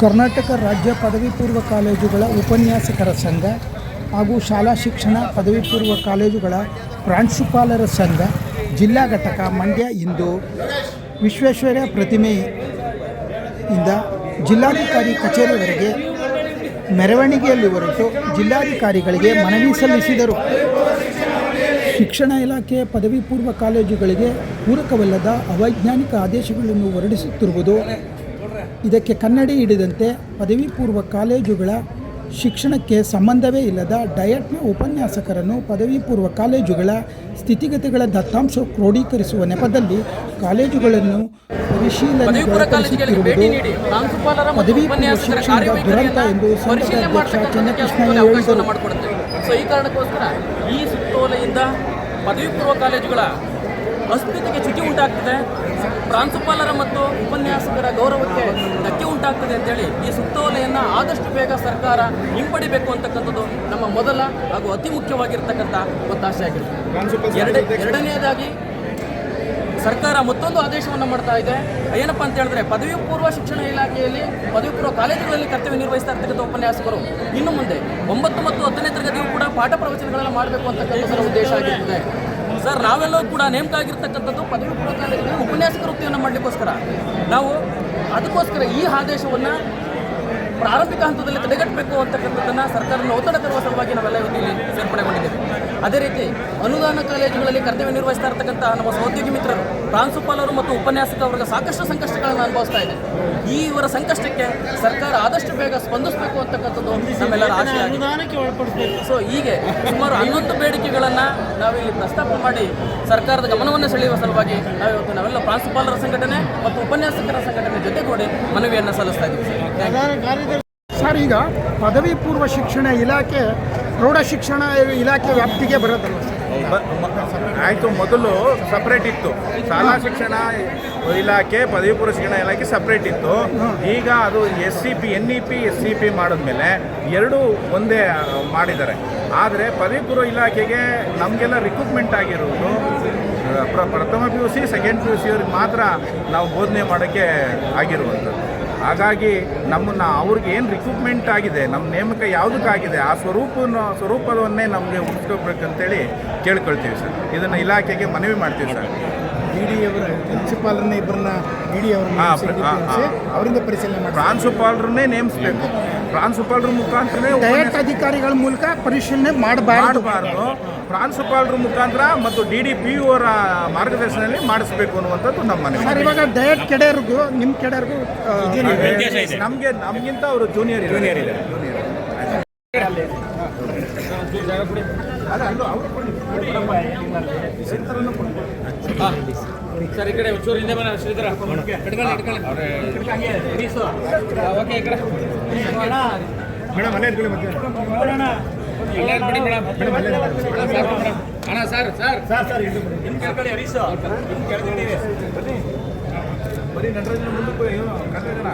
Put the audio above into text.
ಕರ್ನಾಟಕ ರಾಜ್ಯ ಪದವಿ ಪೂರ್ವ ಕಾಲೇಜುಗಳ ಉಪನ್ಯಾಸಕರ ಸಂಘ ಹಾಗೂ ಶಾಲಾ ಶಿಕ್ಷಣ ಪದವಿ ಪೂರ್ವ ಕಾಲೇಜುಗಳ ಪ್ರಾಂಶುಪಾಲರ ಸಂಘ ಜಿಲ್ಲಾ ಘಟಕ ಮಂಡ್ಯ ಇಂದು ವಿಶ್ವೇಶ್ವರಯ್ಯ ಪ್ರತಿಮೆಯಿಂದ ಜಿಲ್ಲಾಧಿಕಾರಿ ಕಚೇರಿವರೆಗೆ ಮೆರವಣಿಗೆಯಲ್ಲಿ ಹೊರಟು ಜಿಲ್ಲಾಧಿಕಾರಿಗಳಿಗೆ ಮನವಿ ಸಲ್ಲಿಸಿದರು. ಶಿಕ್ಷಣ ಇಲಾಖೆ ಪದವಿ ಪೂರ್ವ ಕಾಲೇಜುಗಳಿಗೆ ಪೂರಕವಲ್ಲದ ಅವೈಜ್ಞಾನಿಕ ಆದೇಶಗಳನ್ನು ಹೊರಡಿಸುತ್ತಿರುವುದು ಇದಕ್ಕೆ ಕನ್ನಡಿ ಹಿಡಿದಂತೆ ಪದವಿ ಪೂರ್ವ ಕಾಲೇಜುಗಳ ಶಿಕ್ಷಣಕ್ಕೆ ಸಂಬಂಧವೇ ಇಲ್ಲದ ಡಯಟ್ನ ಉಪನ್ಯಾಸಕರನ್ನು ಪದವಿ ಪೂರ್ವ ಕಾಲೇಜುಗಳ ಸ್ಥಿತಿಗತಿಗಳ ದತ್ತಾಂಶ ಕ್ರೋಢೀಕರಿಸುವ ನೆಪದಲ್ಲಿ ಕಾಲೇಜುಗಳನ್ನು ಮತ್ತು ಪದವಿ ಪೂರ್ವ ಶಿಕ್ಷಣದ ದುರಂತ ಎಂದು ಸಂಘದ ಪರಿಶೀಲನೆ ಅಧ್ಯಕ್ಷ ಚನ್ನಕೃಷ್ಣ ಹೇಳಿದರು. ಸೊ ಈ ಕಾರಣಕ್ಕೋಸ್ಕರ ಈ ಸುತ್ತೋಲೆಯಿಂದ ಪದವಿ ಪೂರ್ವ ಕಾಲೇಜುಗಳ ಅಸ್ತಿತ್ವಕ್ಕೆ ಚ್ಯುತಿ ಉಂಟಾಗ್ತದೆ. ಪ್ರಾಂಶುಪಾಲರ ಮತ್ತು ಉಪನ್ಯಾಸಕರ ಗೌರವಕ್ಕೆ ಧಕ್ಕೆ ಉಂಟಾಗ್ತದೆ ಅಂತೇಳಿ ಈ ಸುತ್ತೋಲೆಯನ್ನು ಆದಷ್ಟು ಬೇಗ ಸರ್ಕಾರ ಹಿಂಪಡಿಬೇಕು ಅಂತಕ್ಕಂಥದ್ದು ನಮ್ಮ ಮೊದಲ ಹಾಗೂ ಅತಿ ಮುಖ್ಯವಾಗಿರ್ತಕ್ಕಂಥ ಒತ್ತಾಸೆ ಆಗಿರುತ್ತೆ ಎರಡೇ ಎರಡನೆಯದಾಗಿ ಸರ್ಕಾರ ಮತ್ತೊಂದು ಆದೇಶವನ್ನು ಮಾಡ್ತಾ ಇದೆ. ಏನಪ್ಪ ಅಂತ ಹೇಳಿದ್ರೆ ಪದವಿ ಪೂರ್ವ ಶಿಕ್ಷಣ ಇಲಾಖೆಯಲ್ಲಿ ಪದವಿ ಪೂರ್ವ ಕಾಲೇಜುಗಳಲ್ಲಿ ಕರ್ತವ್ಯ ನಿರ್ವಹಿಸ್ತಾ ಇರ್ತಕ್ಕಂಥ ಉಪನ್ಯಾಸಕರು. ಇನ್ನು ಮುಂದೆ ಒಂಬತ್ತು ಮತ್ತು ಹತ್ತನೇ ತರಗತಿಯೂ ಕೂಡ ಪಾಠ ಪ್ರವಚನಗಳನ್ನು ಮಾಡಬೇಕು ಅಂತಕ್ಕಂಥದ್ದರ ಉದ್ದೇಶ ಆಗಿರ್ತದೆ. ಸರ್, ನಾವೆಲ್ಲರೂ ಕೂಡ ನೇಮಕ ಆಗಿರ್ತಕ್ಕಂಥದ್ದು ಪದವಿ ಪೂರ್ವ ಕಾಲೇಜುಗಳಲ್ಲಿ ಉಪನ್ಯಾಸಕ ವೃತ್ತಿಯನ್ನು ಮಾಡಲಿಕ್ಕೋಸ್ಕರ. ನಾವು ಅದಕ್ಕೋಸ್ಕರ ಈ ಆದೇಶವನ್ನು ಪ್ರಾರಂಭಿಕ ಹಂತದಲ್ಲಿ ತಡೆಗಟ್ಟಬೇಕು ಅಂತಕ್ಕಂಥದ್ದನ್ನು ಸರ್ಕಾರದಿಂದ ಒತ್ತಡ ತರುವ ಸಲುವಾಗಿ ನಾವೆಲ್ಲ ಇಲ್ಲಿ ಸೇರ್ಪಡೆಗೊಂಡಿದ್ದೇವೆ. ಅದೇ ರೀತಿ ಅನುದಾನ ಕಾಲೇಜುಗಳಲ್ಲಿ ಕರ್ತವ್ಯ ನಿರ್ವಹಿಸ್ತಾ ಇರತಕ್ಕಂಥ ನಮ್ಮ ಸಹೋದ್ಯೋಗಿ ಮಿತ್ರರು, ಪ್ರಾಂಶುಪಾಲರು ಮತ್ತು ಉಪನ್ಯಾಸಕ ವರ್ಗ ಸಾಕಷ್ಟು ಸಂಕಷ್ಟಗಳನ್ನು ಅನುಭವಿಸ್ತಾ ಇದೆ ಈ ಇವರ ಸಂಕಷ್ಟಕ್ಕೆ ಸರ್ಕಾರ ಆದಷ್ಟು ಬೇಗ ಸ್ಪಂದಿಸಬೇಕು ಅಂತಕ್ಕಂಥದ್ದು ನಮ್ಮೆಲ್ಲರ ಆಶೆ ಆಗಿದೆ ಸೊ ಹೀಗೆ ಸುಮಾರು ಹನ್ನೊಂದು ಬೇಡಿಕೆಗಳನ್ನು ನಾವಿಲ್ಲಿ ಪ್ರಸ್ತಾಪ ಮಾಡಿ ಸರ್ಕಾರದ ಗಮನವನ್ನು ಸೆಳೆಯುವ ಸಲುವಾಗಿ ನಾವಿವತ್ತು ನಾವೆಲ್ಲ ಪ್ರಾಂಶುಪಾಲರ ಸಂಘಟನೆ ಮತ್ತು ಉಪನ್ಯಾಸಕರ ಸಂಘಟನೆ ಜೊತೆಗೂಡಿ ಮನವಿಯನ್ನು ಸಲ್ಲಿಸ್ತಾ ಇದ್ದೀವಿ ಸರ್. ಸರ್ ಈಗ ಪದವಿ ಪೂರ್ವ ಶಿಕ್ಷಣ ಇಲಾಖೆ ಪ್ರೌಢ ಶಿಕ್ಷಣ ಇಲಾಖೆ ವ್ಯಾಪ್ತಿಗೆ ಬರುತ್ತೆ ಸರ್? ಆಯಿತು, ಮೊದಲು ಸಪ್ರೇಟ್ ಇತ್ತು. ಶಾಲಾ ಶಿಕ್ಷಣ ಇಲಾಖೆ, ಪದವಿ ಪೂರ್ವ ಶಿಕ್ಷಣ ಇಲಾಖೆ ಸಪ್ರೇಟ್ ಇತ್ತು. ಈಗ ಅದು S C P N E P S C P ಮಾಡಿದ್ಮೇಲೆ ಎರಡೂ ಒಂದೇ ಮಾಡಿದ್ದಾರೆ. ಆದರೆ ಪದವಿ ಪೂರ್ವ ಇಲಾಖೆಗೆ ನಮಗೆಲ್ಲ ರಿಕ್ರೂಟ್ಮೆಂಟ್ ಆಗಿರೋದು ಪ್ರಥಮ P U C second P U C ಅವ್ರಿಗೆ ಮಾತ್ರ ನಾವು ಬೋಧನೆ ಮಾಡೋಕ್ಕೆ ಆಗಿರುವಂಥದ್ದು. ಹಾಗಾಗಿ ನಮ್ಮನ್ನು ಅವ್ರಿಗೆ ಏನು ರಿಕ್ರೂಟ್ಮೆಂಟ್ ಆಗಿದೆ ನಮ್ಮ ನೇಮಕ ಯಾವುದಕ್ಕಾಗಿದೆ ಆ ಸ್ವರೂಪನ ಸ್ವರೂಪವನ್ನೇ ನಮಗೆ ಉಳಿಸ್ಕೋಬೇಕಂತೇಳಿ ಕೇಳ್ಕೊಳ್ತೀವಿ ಸರ್. ಇದನ್ನು ಇಲಾಖೆಗೆ ಮನವಿ ಮಾಡ್ತೀವಿ ಸರ್. ಡಿ ಡಿ ಅವರ ಇಬ್ಬರನ್ನ ಡಿ ಹಾ. ಅವರಿಂದ ಪರಿಶೀಲನೆ ಮಾಡಿ ಪ್ರಾಂಶುಪಾಲರನ್ನೇ ನೇಮಿಸಬೇಕು. ಪ್ರಾಂಶುಪಾಲರ ಮುಖಾಂತರನೇ ಡೈರೆಕ್ಟ್ ಅಧಿಕಾರಿಗಳ ಮೂಲಕ ಪರಿಶೀಲನೆ ಮಾಡಬಾರದು. ಮಾಡಬಾರ್ದು. ಪ್ರಾಂಶುಪಾಲರ ಮುಖಾಂತರ ಮತ್ತು ಡಿ ಡಿ ಪಿ ಯು ಅವರ ಮಾರ್ಗದರ್ಶನದಲ್ಲಿ ಮಾಡಿಸ್ಬೇಕು ಅನ್ನುವಂಥದ್ದು ನಮ್ಮ ಮನೆ ಸರ್ ಇವಾಗ ಡೈರೆಕ್ಟ್ ಕೆಡೆಯರ್ಗೂ ನಿಮ್ಮ ಕೆಡೆಯರ್ಗೂ ನಮಗೆ ನಮಗಿಂತ ಅವರು ಜೂನಿಯರ್ ಜೂನಿಯರ್ ಇದೆ ಸರ್ ಈ ಕಡೆ ಒಂಚೂರು ಹಿಂದೆ ಬನ್ನಿ ಶ್ರೀಧರ. ಓಕೆ ಈ ಕಡೆ. ಮೇಡಮ್ ಅಲ್ಲೇ ಇಟ್ಕೊಳ್ಳಿ ಮತ್ತೆ ಅಲ್ಲೇ ಬಿಡಿ ಮೇಡಮ್ ಅಣ್ಣ ಸರ್ ಸರ್ ಸರ್ ಸರ್ ಹಿಂದೆ ಕೇಳ್ಕೊಳ್ಳಿ ಹರೀಶ್ ಹಿಂದೆ ಕೇಳ್ಕೊಂಡಿರಿ ಬರೀ ನಟರಾಜನ ಮುಂದಕ್ಕೆ ಏನು ಕನ್ನಡ